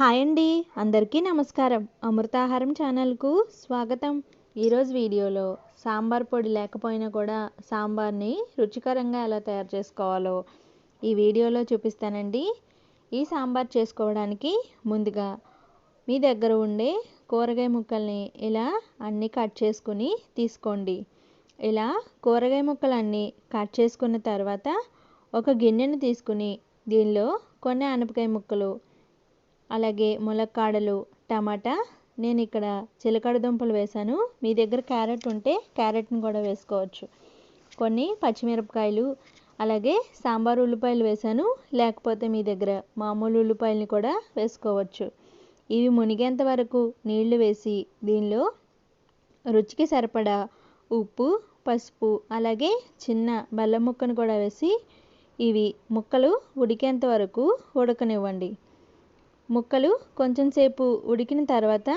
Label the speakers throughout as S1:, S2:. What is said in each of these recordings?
S1: Hi అండి. అందరికీ నమస్కారం. అమృతాహారం ఛానల్కు స్వాగతం. ఈరోజు వీడియోలో సాంబార్ పొడి లేకపోయినా కూడా సాంబార్ని రుచికరంగా ఎలా తయారు చేసుకోవాలో ఈ వీడియోలో చూపిస్తానండి. ఈ సాంబార్ చేసుకోవడానికి ముందుగా మీ దగ్గర ఉండే కూరగాయ ముక్కల్ని ఇలా అన్నీ కట్ చేసుకుని తీసుకోండి. ఇలా కూరగాయ ముక్కలన్నీ కట్ చేసుకున్న తర్వాత ఒక గిన్నెను తీసుకుని దీనిలో కొన్ని ఆనపకాయ ముక్కలు అలాగే ములక్కాడలు టమాటా. నేను ఇక్కడ చిలకడ దుంపలు వేశాను. మీ దగ్గర క్యారెట్ ఉంటే క్యారెట్ని కూడా వేసుకోవచ్చు. కొన్ని పచ్చిమిరపకాయలు అలాగే సాంబార్ ఉల్లిపాయలు వేశాను. లేకపోతే మీ దగ్గర మామూలు ఉల్లిపాయలని కూడా వేసుకోవచ్చు. ఇవి మునిగేంత వరకు నీళ్ళు వేసి దీనిలో రుచికి సరిపడా ఉప్పు పసుపు అలాగే చిన్న బెల్లం ముక్కను కూడా వేసి ఇవి ముక్కలు ఉడికేంత వరకు ఉడకనివ్వండి. ముక్కలు కొంచెం సేపు ఉడికిన తర్వాత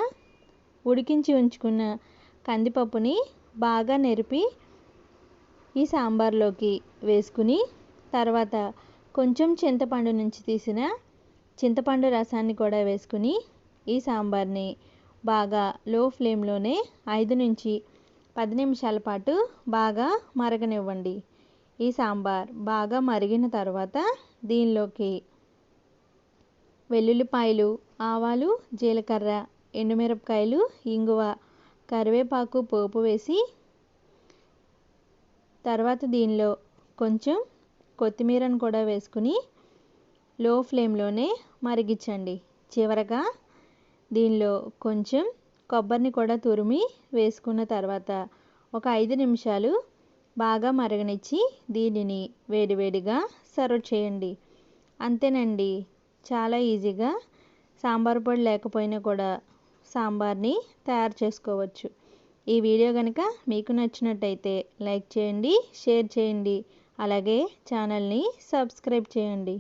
S1: ఉడికించి ఉంచుకున్న కందిపప్పుని బాగా నెరిపి ఈ సాంబార్లోకి వేసుకుని తర్వాత కొంచెం చింతపండు నుంచి తీసిన చింతపండు రసాన్ని కూడా వేసుకుని ఈ సాంబార్ని బాగా లో ఫ్లేమ్లోనే ఐదు నుంచి పది నిమిషాల పాటు బాగా మరగనివ్వండి. ఈ సాంబార్ బాగా మరిగిన తర్వాత దీనిలోకి వెల్లుల్లిపాయలు ఆవాలు జీలకర్ర ఎండుమిరపకాయలు ఇంగువ కరివేపాకు పోపు వేసి తర్వాత దీనిలో కొంచెం కొత్తిమీరను కూడా వేసుకుని లో ఫ్లేమ్లోనే మరిగించండి. చివరగా దీనిలో కొంచెం కొబ్బరిని కూడా తురిమి వేసుకున్న తర్వాత ఒక ఐదు నిమిషాలు బాగా మరగనిచ్చి దీనిని వేడివేడిగా సర్వ్ చేయండి. అంతేనండి. చాలా ఈజీగా సాంబార్ పొడి లేకపోయినా కూడా సాంబార్ని తయారు చేసుకోవచ్చు. ఈ వీడియో కనుక మీకు నచ్చినట్టయితే లైక్ చేయండి షేర్ చేయండి అలాగే ఛానల్ని సబ్స్క్రైబ్ చేయండి.